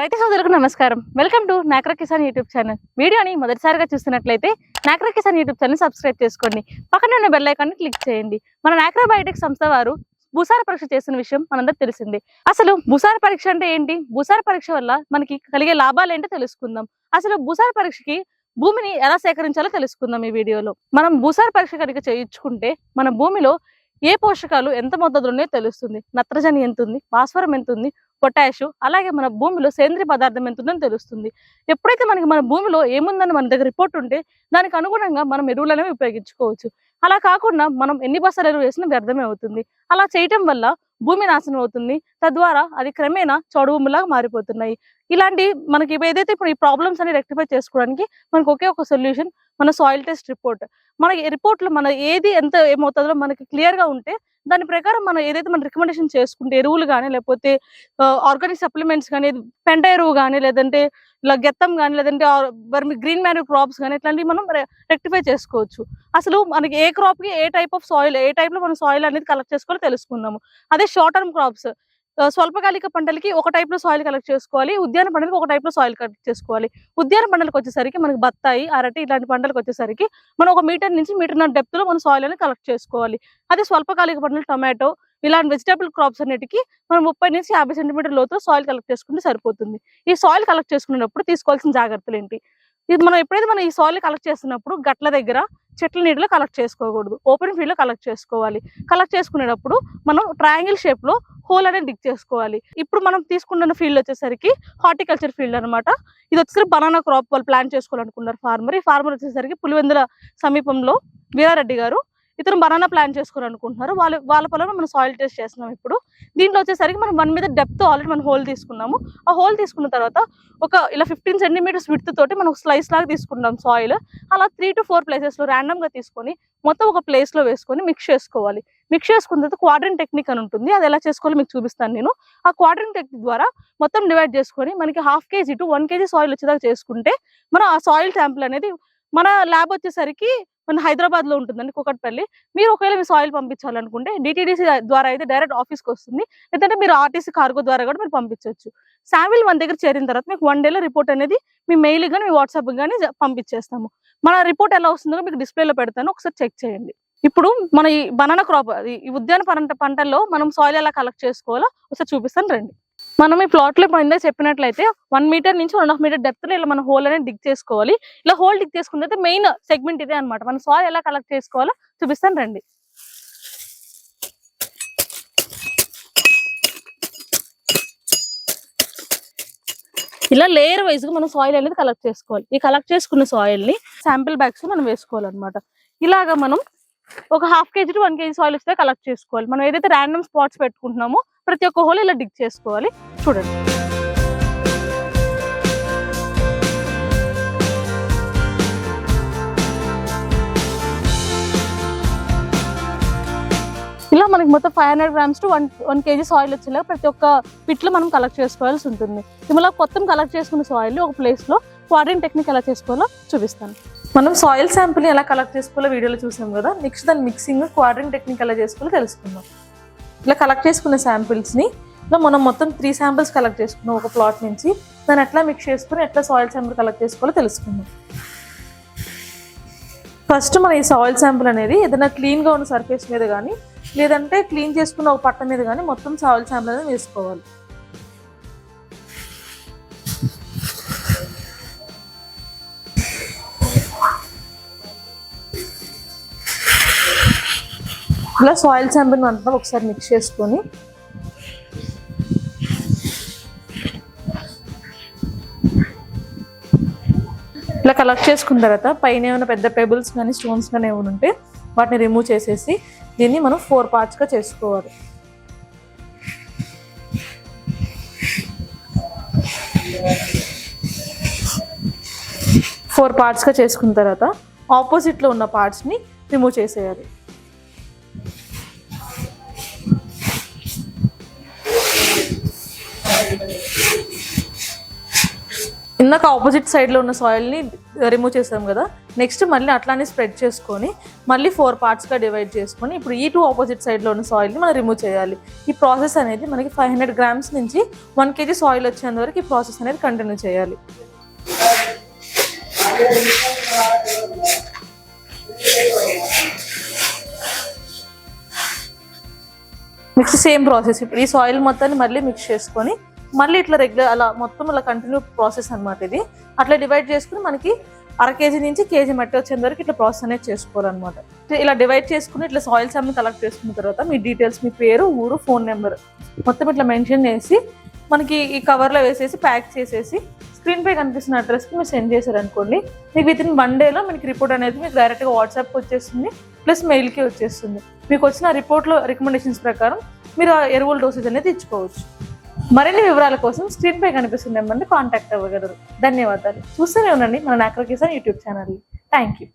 రైతు సోదరులకు నమస్కారం. Welcome to Nakara Kisan YouTube channel. వీడియోని మొదటిసారిగా చూస్తున్నట్లయితే Nakara Kisan YouTube channel subscribe చేసుకోండి. పక్కన ఉన్న బెల్ క్లిక్ చేయండి. మన నాక్రా బయోటెక్ సంస్థ వారు భూసార పరీక్ష చేసిన విషయం మనందరూ తెలిసిందే. అసలు భూసార పరీక్ష అంటే ఏంటి? భూసార పరీక్ష వల్ల మనకి కలిగే లాభాలు ఏంటో తెలుసుకుందాం. అసలు భూసార పరీక్షకి భూమిని ఎలా సేకరించాలో తెలుసుకుందాం ఈ వీడియోలో. మనం భూసార పరీక్ష కనుక చేయించుకుంటే మన భూమిలో ఏ పోషకాలు ఎంత మోతాదులో ఉన్నాయో తెలుస్తుంది. నత్రజని ఎంత ఉంది భాస్వరం ఎంత ఉంది పొటాషు అలాగే మన భూమిలో సేంద్రియ పదార్థం ఎంత ఉందని తెలుస్తుంది. ఎప్పుడైతే మనకి మన భూమిలో ఏముందని మన దగ్గర రిపోర్ట్ ఉంటే దానికి అనుగుణంగా మనం ఎరువులు అనేవి ఉపయోగించుకోవచ్చు. అలా కాకుండా మనం ఎన్ని బస్సలు ఎరువు వేసినా వ్యర్థమే అవుతుంది. అలా చేయటం వల్ల భూమి నాశనం అవుతుంది. తద్వారా అది క్రమేణా చౌడు భూమిలాగా మారిపోతున్నాయి. ఇలాంటి మనకి ఏదైతే ఇప్పుడు ఈ ప్రాబ్లమ్స్ అనేవి రెక్టిఫై చేసుకోవడానికి మనకు ఒకే ఒక సొల్యూషన్ మన సాయిల్ టెస్ట్ రిపోర్ట్. మనకి రిపోర్ట్లో మన ఏది ఎంత ఏమవుతుందో మనకి క్లియర్గా ఉంటే దాని ప్రకారం మనం ఏదైతే మనం రికమెండేషన్ చేసుకుంటే ఎరువులు కానీ లేకపోతే ఆర్గానిక్ సప్లిమెంట్స్ కానీ పెంట ఎరువు కానీ లేదంటే ఇలా గెత్తం కానీ లేదంటే గ్రీన్ మ్యాన్యూ క్రాప్స్ కానీ ఇట్లాంటివి మనం రెక్టిఫై చేసుకోవచ్చు. అసలు మనకి ఏ క్రాప్కి ఏ టైప్ ఆఫ్ సాయిల్ ఏ టైప్లో మనం సాయిల్ అనేది కలెక్ట్ చేసుకోవాలో తెలుసుకుందాము. అదే షార్ట్ టర్మ్ క్రాప్స్. స్వల్పకాలిక పంటలకి ఒక టైప్లో సాయిల్ కలెక్ట్ చేసుకోవాలి. ఉద్యాన పంటలకు ఒక టైప్లో సాయిల్ కలెక్ట్ చేసుకోవాలి. ఉద్యాన పంటలకు వచ్చేసరికి మనకి బత్తాయి అరటి ఇలాంటి పంటలకు వచ్చేసరికి మనం ఒక మీటర్ నుంచి మీటర్నర డెప్త్లో మనం సాయిల్ అనేది కలెక్ట్ చేసుకోవాలి. అదే స్వల్పకాలిక పంటలు టొమాటో ఇలాంటి వెజిటేబుల్ క్రాప్స్ అన్నిటికీ మనం ముప్పై నుంచి యాభై సెంటీమీటర్ లోతులో సాయిల్ కలెక్ట్ చేసుకుంటే సరిపోతుంది. ఈ సాయిల్ కలెక్ట్ చేసుకునేటప్పుడు తీసుకోవాల్సిన జాగ్రత్తలు ఏంటి? ఇది మనం ఎప్పుడైతే మనం ఈ సాయిల్ కలెక్ట్ చేస్తున్నప్పుడు గట్ల దగ్గర చెట్ల నీటిలో కలెక్ట్ చేసుకోకూడదు. ఓపెన్ ఫీల్డ్లో కలెక్ట్ చేసుకోవాలి. కలెక్ట్ చేసుకునేటప్పుడు మనం ట్రయాంగిల్ షేప్లో హోల్ అనేది డిక్ చేసుకోవాలి. ఇప్పుడు మనం తీసుకున్న ఫీల్డ్ వచ్చేసరికి హార్టికల్చర్ ఫీల్డ్ అనమాట ఇది వచ్చేసరికి బనానా క్రాప్ వాళ్ళు ప్లాన్ చేసుకోవాలనుకున్నారు ఫార్మర్ ఈ ఫార్మర్ వచ్చేసరికి పులివెందుల సమీపంలో వీరారెడ్డి గారు ఇతను బనానా ప్లాన్ చేసుకోవాలనుకుంటున్నారు వాళ్ళ వాళ్ళ పొలంలో మనం సాయిల్ టెస్ట్ చేస్తున్నాం ఇప్పుడు. దీంట్లో వచ్చేసరికి మనం వన్ మీద డెప్త్ ఆల్రెడీ మనం హోల్ తీసుకున్నాము. ఆ హోల్ తీసుకున్న తర్వాత ఒక ఇలా ఫిఫ్టీన్ సెంటీమీటర్స్ విడ్త్ తోటి మనం స్లైస్ లాగా తీసుకుంటాం సాయిల్ అలా త్రీ టు ఫోర్ ప్లేసెస్లో ర్యాండమ్గా తీసుకొని మొత్తం ఒక ప్లేస్లో వేసుకొని మిక్స్ చేసుకోవాలి. మిక్స్ చేసుకున్న తర్వాత క్వాడ్రన్ టెక్నిక్ అని ఉంటుంది. అది ఎలా చేసుకోవాలో మీకు చూపిస్తాను నేను. ఆ క్వాడ్రన్ టెక్నిక్ ద్వారా మొత్తం డివైడ్ చేసుకొని మనకి half KG to one KG soil వచ్చేదాకా చేసుకుంటే మనం ఆ సాయిల్ శాంపుల్ అనేది మన ల్యాబ్ వచ్చేసరికి మన హైదరాబాద్లో ఉంటుందండి కుకట్పల్లి. మీరు ఒకవేళ మీ సాయిల్ పంపించాలనుకుంటే డిటీడీసీ ద్వారా అయితే డైరెక్ట్ ఆఫీస్కి వస్తుంది. లేదంటే మీరు ఆర్టీసీ కార్గో ద్వారా కూడా మీరు పంపించవచ్చు శాంపిల్ మన దగ్గర చేరిన తర్వాత మీకు వన్ డేలో రిపోర్ట్ అనేది మీ మెయిల్ కానీ మీ వాట్సాప్ కానీ పంపించేస్తాము. మన రిపోర్ట్ ఎలా వస్తుందో మీకు డిస్ప్లేలో పెడతాను. ఒకసారి చెక్ చేయండి. ఇప్పుడు మన ఈ బనానా క్రాప్ ఈ ఉద్యాన పంట పంటల్లో మనం సాయిల్ ఎలా కలెక్ట్ చేసుకోవాలో ఒకసారి చూపిస్తాను రండి. మనం ఈ ప్లాట్లో పోయిందే చెప్పినట్లయితే వన్ మీటర్ నుంచి వన్ హాఫ్ మీటర్ డెప్త్లో ఇలా మన హోల్ అనేది డిగ్ చేసుకోవాలి. ఇలా హోల్ డిగ్ చేసుకుంటే అయితే మెయిన్ సెగ్మెంట్ ఇదే అన్నమాట. మనం సాయిల్ ఎలా కలెక్ట్ చేసుకోవాలో చూపిస్తాను రండి. ఇలా లేయర్ వైజ్గా మనం సాయిల్ అనేది కలెక్ట్ చేసుకోవాలి. ఈ కలెక్ట్ చేసుకున్న సాయిల్ని శాంపిల్ బ్యాగ్స్ మనం వేసుకోవాలన్నమాట. ఇలాగా మనం ఒక half KG to one KG soil వస్తే కలెక్ట్ చేసుకోవాలి. మనం ఏదైతే ర్యాండమ్ స్పాట్స్ పెట్టుకుంటున్నామో ప్రతి ఒక్క హోల్ ఇలా డిగ్ చేసుకోవాలి. చూడండి. ఇలా మనకి మొత్తం five hundred grams to one one KG soil వచ్చేలా ప్రతి ఒక్క పిట్లో మనం కలెక్ట్ చేసుకోవాల్సి ఉంటుంది. ఇలా మొత్తం కలెక్ట్ చేసుకున్న సాయిల్ ఒక ప్లేస్లో క్వాడ్రింగ్ టెక్నిక్ ఎలా చేసుకోవాలో చూపిస్తాను. మనం సాయిల్ శాంపుల్ని ఎలా కలెక్ట్ చేసుకోవాలో వీడియోలో చూసాం కదా. నెక్స్ట్ దాని మిక్సింగ్ క్వాడ్రింగ్ టెక్నిక్ ఎలా చేసుకోవాలో తెలుసుకుందాం. ఇలా కలెక్ట్ చేసుకున్న శాంపిల్స్ని ఇలా మనం మొత్తం త్రీ శాంపిల్స్ కలెక్ట్ చేసుకున్నాం ఒక ప్లాట్ నుంచి. దాన్ని ఎట్లా మిక్స్ చేసుకుని ఎట్లా సాయిల్ శాంపిల్ కలెక్ట్ చేసుకోవాలో తెలుసుకుందాం. ఫస్ట్ మన ఈ సాయిల్ శాంపుల్ అనేది ఏదైనా క్లీన్గా ఉన్న సర్ఫేస్ మీద కానీ లేదంటే క్లీన్ చేసుకున్న ఒక పట్ట మీద కానీ మొత్తం సాయిల్ శాంపుల్ అనేది వేసుకోవాలి. ఇలా సాయిల్ శాంపిల్ అంతా ఒకసారి మిక్స్ చేసుకొని ఇలా కలెక్ట్ చేసుకున్న తర్వాత పైన ఏమైనా పెద్ద పెబుల్స్ కానీ స్టోన్స్ కానీ ఏమైనా ఉంటే వాటిని రిమూవ్ చేసేసి దీన్ని మనం ఫోర్ పార్ట్స్గా చేసుకోవాలి. ఫోర్ పార్ట్స్గా చేసుకున్న తర్వాత ఆపోజిట్లో ఉన్న పార్ట్స్ని రిమూవ్ చేసేయాలి. ఇందాక ఆపోజిట్ సైడ్లో ఉన్న సాయిల్ని రిమూవ్ చేసాం కదా. నెక్స్ట్ మళ్ళీ అట్లానే స్ప్రెడ్ చేసుకొని మళ్ళీ ఫోర్ పార్ట్స్గా డివైడ్ చేసుకొని ఇప్పుడు ఈ టూ ఆపోజిట్ సైడ్లో ఉన్న సాయిల్ని మనం రిమూవ్ చేయాలి. ఈ ప్రాసెస్ అనేది మనకి ఫైవ్ హండ్రెడ్ గ్రామ్స్ నుంచి వన్ కేజీ సాయిల్ వచ్చేంత వరకు ఈ ప్రాసెస్ అనేది కంటిన్యూ చేయాలి. నెక్స్ట్ సేమ్ ప్రాసెస్ ఇప్పుడు ఈ సాయిల్ మొత్తాన్ని మళ్ళీ మిక్స్ చేసుకొని మళ్ళీ ఇట్లా రెగ్యులర్ అలా మొత్తం అలా కంటిన్యూ ప్రాసెస్ అనమాట ఇది. అట్లా డివైడ్ చేసుకుని మనకి అర కేజీ నుంచి కేజీ మట్టి వచ్చేంత వరకు ఇట్లా ప్రాసెస్ అనేది చేసుకోవాలన్నమాట. ఇలా డివైడ్ చేసుకుని ఇట్లా సాయిల్స్ అన్ని కలెక్ట్ చేసుకున్న తర్వాత మీ డీటెయిల్స్ మీ పేరు ఊరు ఫోన్ నెంబర్ మొత్తం ఇట్లా మెన్షన్ చేసి మనకి ఈ కవర్లో వేసేసి ప్యాక్ చేసేసి స్క్రీన్ పై కనిపిస్తున్న అడ్రస్కి మీరు సెండ్ చేశారనుకోండి మీకు విత్ ఇన్ వన్ డేలో మీకు రిపోర్ట్ అనేది మీకు డైరెక్ట్గా వాట్సాప్కి వచ్చేస్తుంది ప్లస్ మెయిల్కి వచ్చేస్తుంది. మీకు వచ్చిన రిపోర్ట్లో రికమెండేషన్స్ ప్రకారం మీరు ఆ ఎరువుల డోసేజ్ అనేది ఇచ్చుకోవచ్చు మరిన్ని వివరాల కోసం స్క్రీన్ పై కనిపిస్తున్న నెంబర్ని కాంటాక్ట్ అవ్వగలరు. ధన్యవాదాలు. చూస్తూనే ఉండండి మన Nakar Kisan YouTube channel thank you